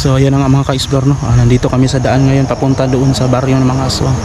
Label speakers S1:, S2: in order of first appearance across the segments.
S1: So ayan na nga mga ka-explore no. Ah, nandito kami sa daan ngayon papunta doon sa baryo ng mga aswang.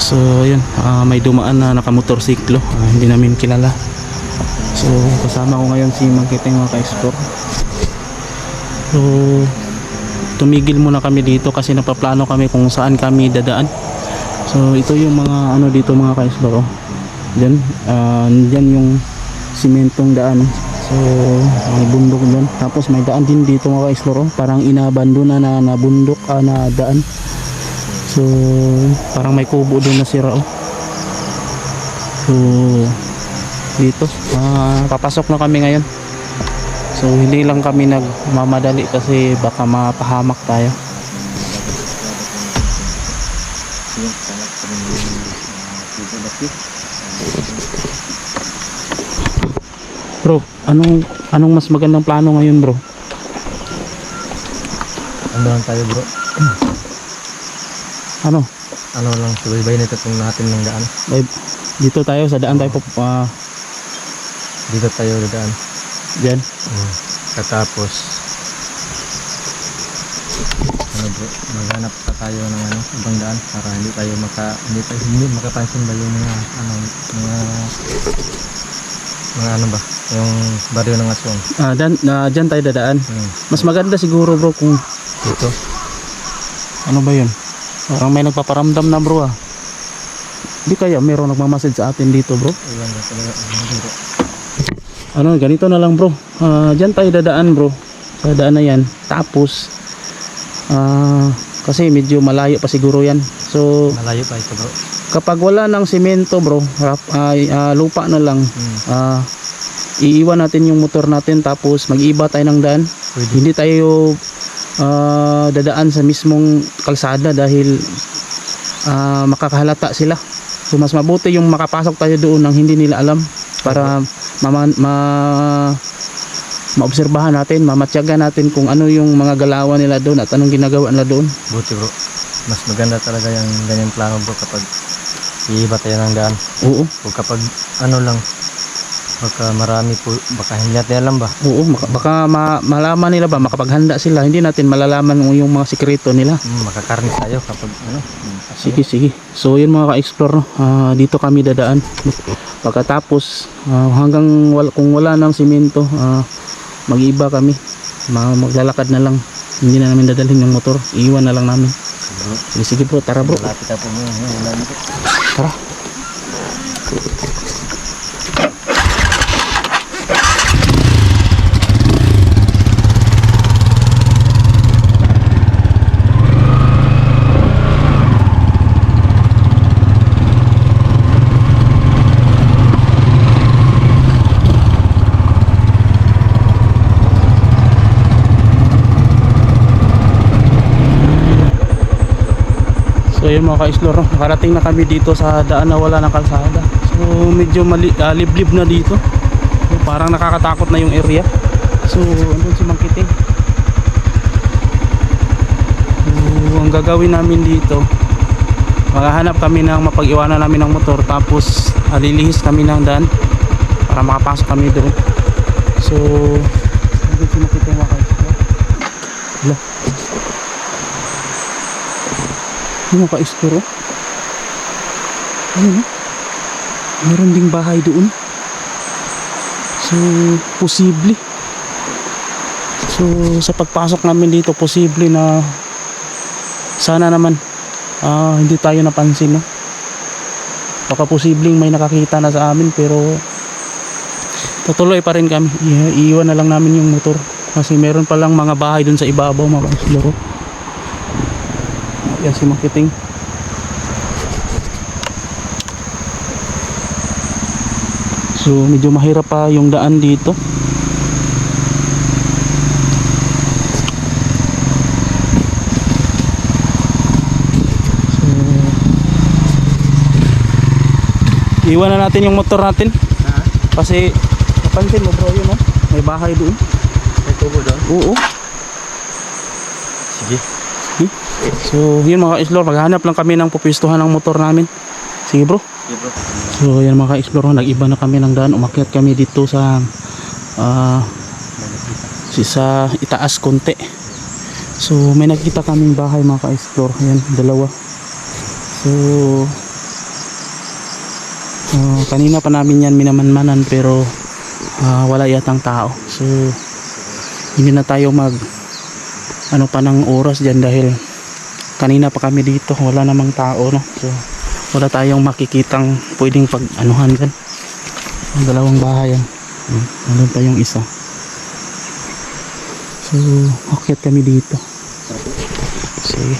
S1: So ayun, ah, may dumaan na nakamotorsiklo. Ah, hindi namin kilala. So kasama ko ngayon si Mangkiting mga ka-explore. So tumigil muna kami dito kasi napaplano kami kung saan kami dadaan. So ito yung mga ano dito mga ka-explore. oh. Diyan, ah, diyan yung simentong daan. Oh. So may bundok doon. Tapos may daan din dito mga ka-explore. oh. Parang inabandona na na bundok ah, na daan. So parang may kubo doon na sira oh. So dito, ah, papasok na kami ngayon. So hindi lang kami nagmamadali kasi baka mapahamak tayo. Bro, anong anong mas magandang plano ngayon, bro?
S2: Ano lang tayo bro?
S1: Ano?
S2: Ano lang, subaybay na itong natin ng daan.
S1: Ay, dito tayo sa daan tayo po ah,
S2: Dito tayo dadaan.
S1: diyan.
S2: Hmm. Katapos, ano bro, maghanap pa tayo ng ano, ibang daan para hindi tayo maka, hindi tayo, hindi makapansin ba yung mga, ano, mga, mga ano ba, yung baryo ng aswang.
S1: Ah, dan, ah, diyan tayo dadaan.
S2: Hmm.
S1: Mas maganda siguro, bro, kung
S2: Dito,
S1: ano ba 'yun? Parang may nagpaparamdam na, bro ah. Di kaya meron nagmamasid sa atin dito, bro?
S2: iwan na talaga, ano
S1: ganito na lang, bro. Ah, diyan tayo dadaan, bro. Sa daan na 'yan. Tapos ah kasi medyo malayo pa siguro 'yan. So,
S2: Malayo pa ito bro.
S1: kapag wala ng semento, bro, rap, ay, ah, lupa na lang.
S2: Hmm.
S1: Ah, iiwan natin yung motor natin tapos mag-iba tayo ng daan.
S2: Pwede.
S1: Hindi tayo ah, dadaan sa mismong kalsada dahil ah, makakahalata sila. So mas mabuti yung makapasok tayo doon nang hindi nila alam para ma, ma maobserbahan natin, mamatyagan natin kung ano yung mga galawan nila doon at anong ginagawa nila doon.
S2: Buti bro. Mas maganda talaga yung ganyan plano bro kapag iiba tayo ng daan.
S1: Oo,
S2: O kapag ano lang, baka marami po, baka hindi natin alam ba?
S1: oo, maka- baka ma- malaman nila ba, makapaghanda sila, hindi natin malalaman yung mga sikreto nila.
S2: Hmm, makakarni tayo kapag ano. hmm,
S1: Sige, sige. So, yun mga ka-explore, no? Ah, dito kami dadaan. Pagkatapos, ah, hanggang wal kung wala ng simento, ah, mag-iba kami. Ma- maglalakad na lang. Hindi na namin dadalhin yung motor. Iiwan na lang namin. Sige, sige bro, tara bro.
S2: mo. Wala mo.
S1: Tara. So yun mga ka-explore, nakarating na kami dito sa daan na wala ng kalsada. So medyo mali, ah, liblib na dito. So, parang nakakatakot na yung area. So andun si Mangkiting. So ang gagawin namin dito, maghahanap kami ng mapag-iwanan namin ng motor tapos alilihis kami ng daan para makapasok kami doon. So andun si Mangkiting mga ka-explore. Hello. Ka explore? Ano no? Meron ding bahay doon. So, posible. So, sa pagpasok namin dito, posible na sana naman ah, hindi tayo napansin, no? Baka posibleng may nakakita na sa amin pero tutuloy pa rin kami. I- iiwan na lang namin yung motor kasi meron pa lang mga bahay doon sa ibabaw mga explore. Yan si Makiting. So medyo mahirap pa yung daan dito. So Iwan na natin yung motor natin
S2: Ha?
S1: kasi napansin mo bro yun oh. May bahay doon.
S2: May tubo doon?
S1: Oo.
S2: Sige.
S1: So yun mga ka-explore, maghanap lang kami ng pupistuhan ng motor namin. Sige bro.
S2: Sige bro.
S1: So yan mga ka-explore, nag-iba na kami ng daan. Umakyat kami dito sa si sa itaas konti. So may nakita kaming bahay mga ka-explore. Ayan, dalawa. So ah, kanina pa namin yan minamanmanan pero ah, wala yatang tao. So hindi na tayo mag ano pa ng oras dyan dahil kanina pa kami dito wala namang tao no? So wala tayong makikitang pwedeng pag anuhan dyan. Ang dalawang bahay yan Hmm, nandun pa yung isa? So akyat kami dito. Sige.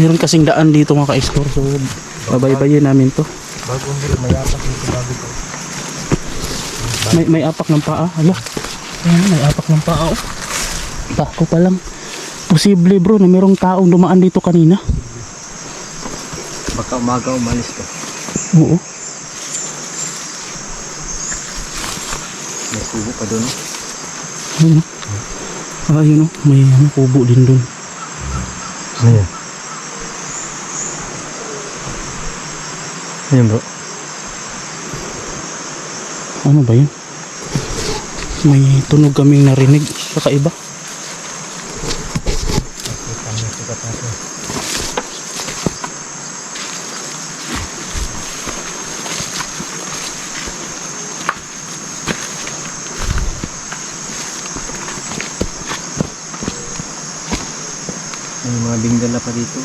S1: Meron kasing daan dito mga ka-explore so babaybayin namin to.
S2: Bagong hilo, may apat dito bago ko.
S1: may, may apak ng paa hala Ayan, may apak ng paa oh. Bako pa lang posible bro na merong taong dumaan dito kanina
S2: Baka umaga umalis ka.
S1: oo
S2: May kubo pa doon.
S1: Ayun. Ah, yun oh. May ano, kubo din.
S2: Ano yan? Ayun bro.
S1: Ano ba yun? May tunog kaming narinig. Kakaiba.
S2: May mga bingdala pa dito.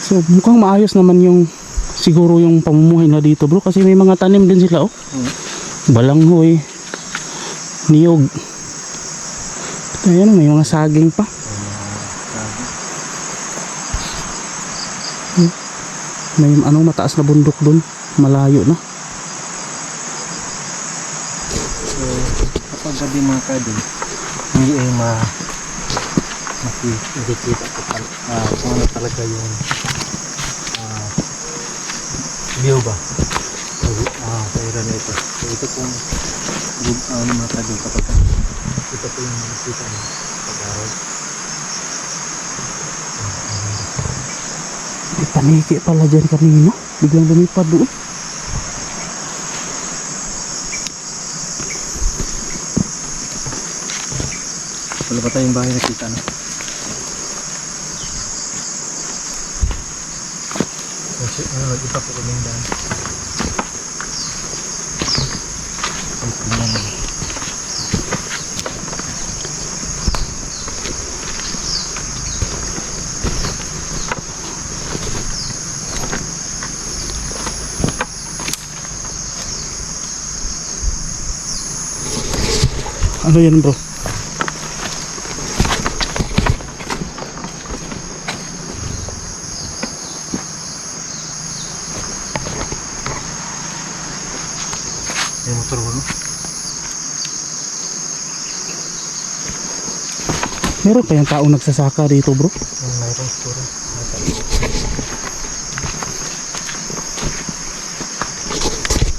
S1: So mukhang maayos naman yung siguro yung pamumuhay na dito bro. Kasi may mga tanim din sila oh.
S2: Hmm.
S1: Balanghoy. Niyog. Ayan, may mga saging pa. May ano mataas na bundok dun. Malayo na.
S2: So, kapag gabi mga kadol, hindi ay ma makikita ko ah, kung ano talaga yung ah, view ba ah, area na ito. So ito pong good uh, mga kadol kapag ito po yung makikita mo pag-araw.
S1: Paniki pala dyan kanina. Biglang lumipad doon.
S2: Wala pa tayong bahay nakita no? Kasi ano, nag-ipa po kaming daan. Ay, tingnan mo.
S1: Ano yan bro?
S2: May motor ko no?
S1: Pa yung taong nagsasaka dito bro.
S2: Yung mayroong siguro.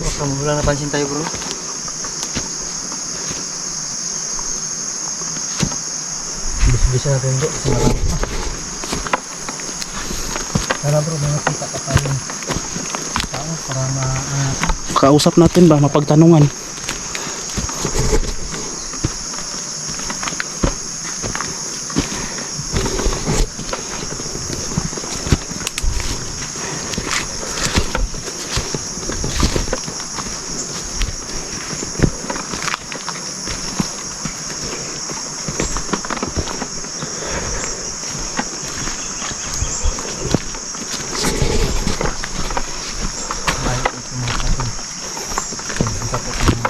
S2: Baka wala napansin tayo bro. Bis-bisa natin bro kasi marami pa. Sana bro, may nakita pa tayong tao para ma... ano,
S1: Kausap natin ba mapagtanungan?
S2: may ito mga kapatid. Kita po kung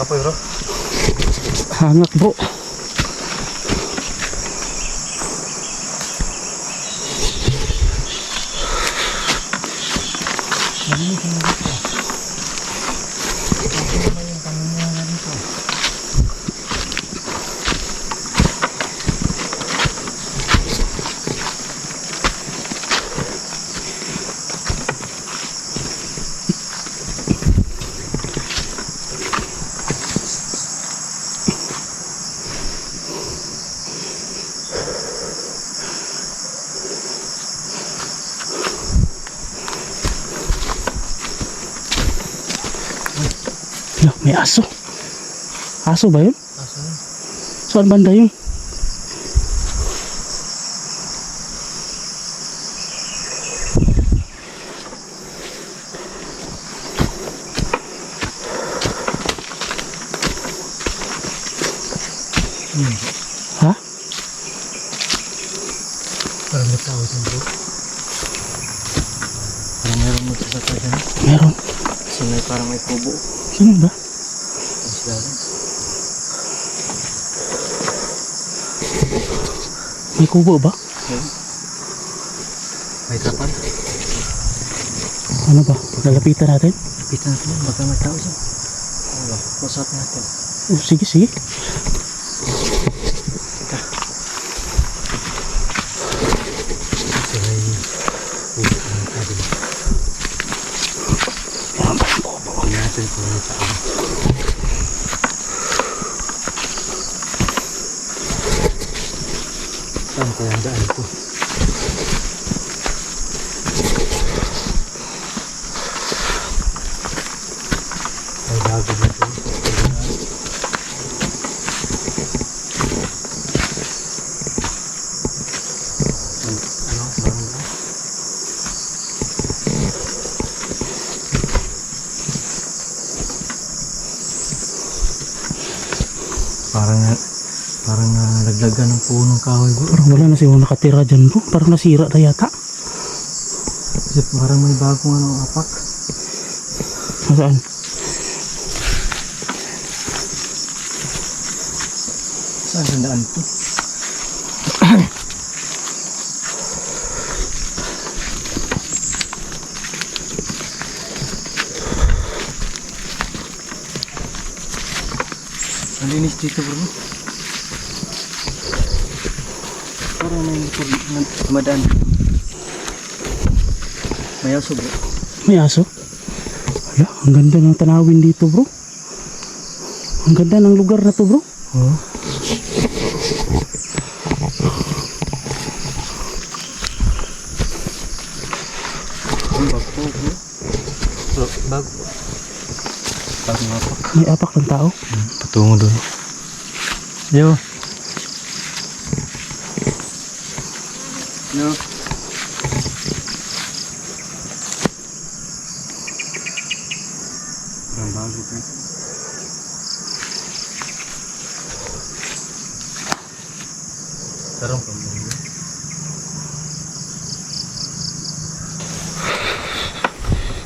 S2: Kapoy bro.
S1: Hangak bro. May aso. Aso ba yun?
S2: Aso na.
S1: Saan banda yun?
S2: Hmm.
S1: Ha?
S2: Parang may tao dyan bro. Parang meron magsasaka dyan.
S1: Meron.
S2: Kasi may parang may kubo.
S1: Sino ba?
S2: Ang silalim.
S1: May kubo ba?
S2: Okay. May tapan.
S1: Ano ba? Lalapitan natin?
S2: Kita natin. Baka may tao dyan. Ano ba? Masap natin.
S1: Oh, sige, sige.
S2: Kasi may kubo ng tabi.
S1: Meron ba yung kubo?
S2: Tingnan natin kung may tao. Saan kaya ang daan ito? Ano? Parang parang uh, laglagan ng punong kahoy bro.
S1: Parang wala na siya nakatira dyan bro. Parang nasira na yata.
S2: Kasi parang may bagong ano apak.
S1: Nasaan?
S2: Saan ang daan to? Ang linis dito bro. Parang may motor na dumadaan. May aso bro.
S1: May aso? Wala, ang ganda ng tanawin dito bro. Ang ganda ng lugar na to bro.
S2: Oo. Bro, bago. Bago nga po.
S1: May apak ng tao.
S2: Patungo doon. Yo. Yo. Ang bago mo.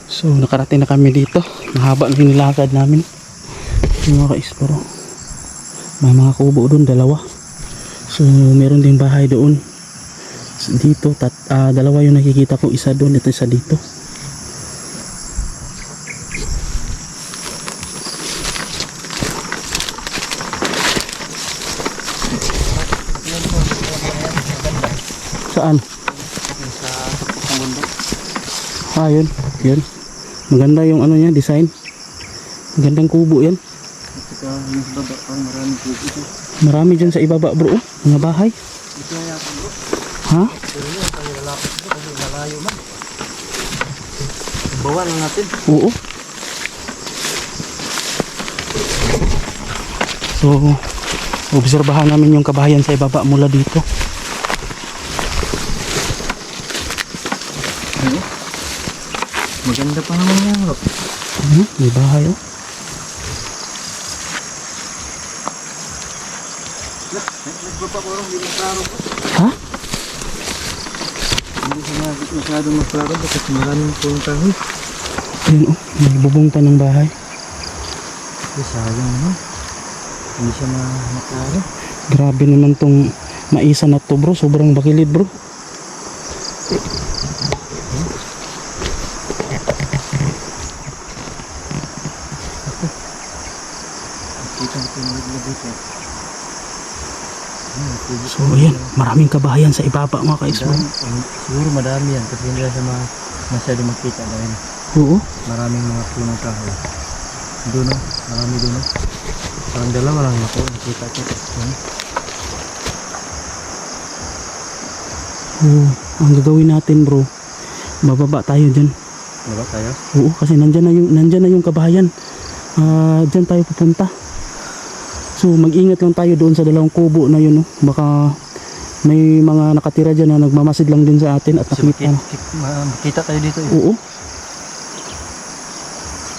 S1: So nakarating na kami dito. Mahaba na yung nilakad namin. Yung mga ka-explore. May mga kubo doon, dalawa. So meron ding bahay doon. Dito, tat, ah, dalawa yung nakikita ko. Isa doon, ito isa dito. Saan?
S2: Sa bundok.
S1: Ah, yun. Yun. Maganda yung ano niya, design. Magandang kubo yan. Marami dyan sa ibaba bro. Mga bahay.
S2: Ito.
S1: Ha?
S2: Bawan lang natin.
S1: Oo. So, obserbahan namin yung kabahayan sa ibaba mula dito.
S2: Ano? Maganda pa naman yan.
S1: Ano? May bahay oh. Ha?
S2: Hindi masyadong maklaro bro kasi maraming pulong kahoy.
S1: Ayun oh. May bubong pa ng bahay.
S2: Kasi sayang naman. Hindi siya ma- maklaro.
S1: Grabe naman tong maisa na to bro. Sobrang bakilid bro.
S2: Kita ko yung nagla dito. Hmm, kubo.
S1: So ayan. Maraming kabahayan sa ibaba mga ka-explore.
S2: Siguro madami yan kasi hindi siya ma masyado makita dahil
S1: Oo.
S2: maraming mga punong kahoy. Doon no, marami doon. Parang dalawa lang ako nakita ko.
S1: Oo. Ang gagawin natin bro. Bababa tayo dyan.
S2: Diba tayo?
S1: Oo, kasi nandyan na yung, nandyan na yung kabahayan. ah dyan tayo pupunta. So mag-ingat lang tayo doon sa dalawang kubo na yun. No? Baka may mga nakatira dyan na nagmamasid lang din sa atin at
S2: Kasi
S1: nakita.
S2: makita, ma- makita tayo dito eh.
S1: Oo.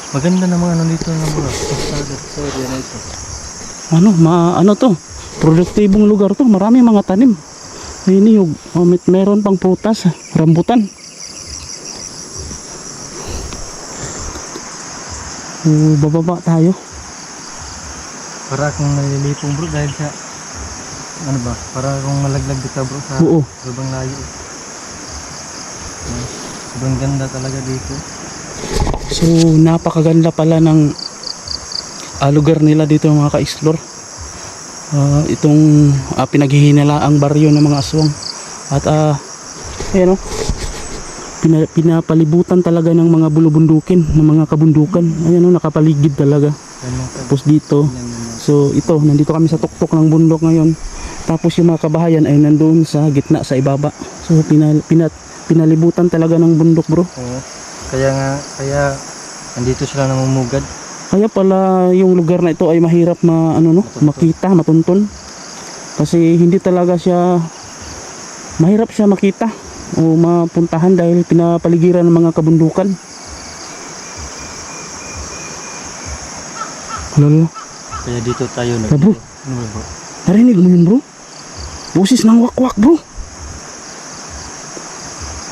S2: Maganda na mga ano dito na mga sa area na ito.
S1: Ano, ma, ano to? Produktibong lugar to. Marami mga tanim. May niyog. Oh, may, meron pang prutas. Rambutan. Oh, bababa tayo.
S2: Para akong nalilipong bro dahil sa ano ba? Para akong malaglag dito bro sa
S1: Oo.
S2: sobrang layo. Ah, Sobrang ganda talaga dito.
S1: So, napakaganda pala ng ah, lugar nila dito mga ka-explore. Ah, itong uh, pinaghihinalaang baryo ng mga aswang. At ah, ayan o, pina, pinapalibutan talaga ng mga bulubundukin, ng mga kabundukan. Ayan o, nakapaligid talaga. Tapos dito. So ito, nandito kami sa tuktok ng bundok ngayon. Tapos yung mga kabahayan ay nandoon sa gitna, sa ibaba. So, pinal, pinat, pinalibutan talaga ng bundok bro.
S2: Oo. Kaya nga, kaya nandito sila namumugad.
S1: Kaya pala yung lugar na ito ay mahirap ma ano no, makita, matuntun. Kasi hindi talaga siya mahirap siya makita o mapuntahan dahil pinapaligiran ng mga kabundukan. Lolo,
S2: Kaya dito tayo.
S1: Ah, bro.
S2: Ano ba bro?
S1: narinig mo yun bro? Boses ng wakwak bro.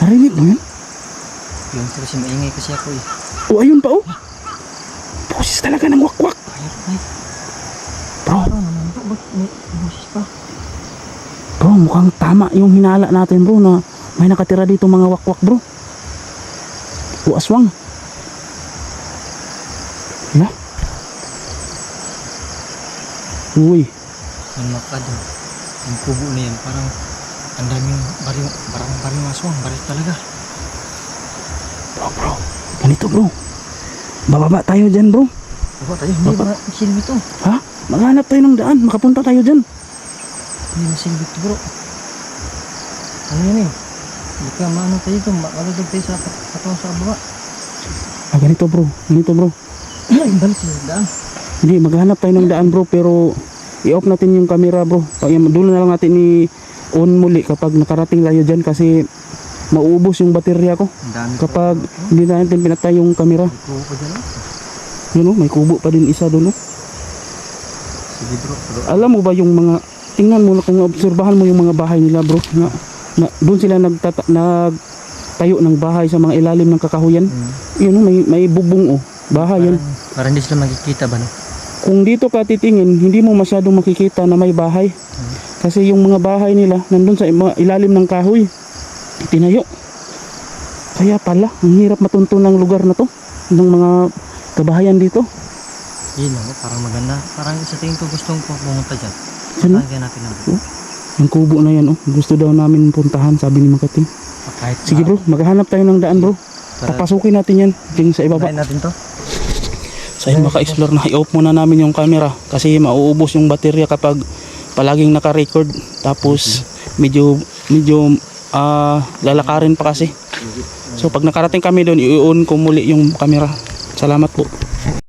S1: Narinig mo yun?
S2: Yun kasi maingay kasi ako eh.
S1: O ayun pa oh. Boses talaga ng wakwak.
S2: Ayun, ay.
S1: Bro,
S2: Ano naman may busis pa?
S1: Bro, mukhang tama yung hinala natin bro na may nakatira dito mga wakwak bro. O aswang. Uy,
S2: Yung makado. Yung kubo na yan. Parang ang daming baril, parang baril aswang. Baril talaga.
S1: bro bro. Ganito bro. Bababa tayo dyan bro.
S2: Baba tayo. Hindi
S1: Baba.
S2: ba masilbi to?
S1: Ha? Maghanap tayo ng daan. Makapunta tayo dyan.
S2: Hindi masilbi to bro. Ano yan eh? Hindi ka maano tayo ito. Makalagag tayo sa katawan sa baba.
S1: Ah, ganito bro. Ganito bro.
S2: Ay, balik sa daan.
S1: Hindi, maghanap tayo ng daan bro pero i-off natin yung camera bro. Dulo na lang natin i-on muli kapag nakarating tayo dyan kasi mauubos yung baterya ko. Kapag hindi natin pinatay yung camera.
S2: Oh.
S1: Yun oh, may kubo pa din isa doon oh.
S2: Pero,
S1: Alam mo ba yung mga tingnan mo na kung obserbahan mo yung mga bahay nila bro na, na doon sila nagtata, nagtayo ng bahay sa mga ilalim ng kakahuyan.
S2: hmm.
S1: Yun oh, may may bubong oh. Bahay yan.
S2: parang, hindi sila makikita ba no?
S1: Kung dito ka titingin, hindi mo masyadong makikita na may bahay. Kasi yung mga bahay nila nandun sa ilalim ng kahoy. Tinayo. Kaya pala, ang hirap matunto ng lugar na to ng mga kabahayan dito.
S2: Yun oh, parang maganda. Parang sa tingin ko gustong ko pumunta dyan.
S1: Sino?
S2: Tagyan natin ang
S1: Yung kubo na yan, oh. gusto daw namin puntahan, sabi ni Makating.
S2: Kahit
S1: Sige bro, maghanap tayo ng daan bro.
S2: Para,
S1: Papasukin natin yan, ding sa ibaba.
S2: Try natin to.
S1: So maka-explore na, i-off muna namin yung camera kasi mauubos yung baterya kapag palaging naka-record. Tapos medyo, medyo ah, lalakarin pa kasi. So pag nakarating kami doon, i-on ko muli yung camera. Salamat po.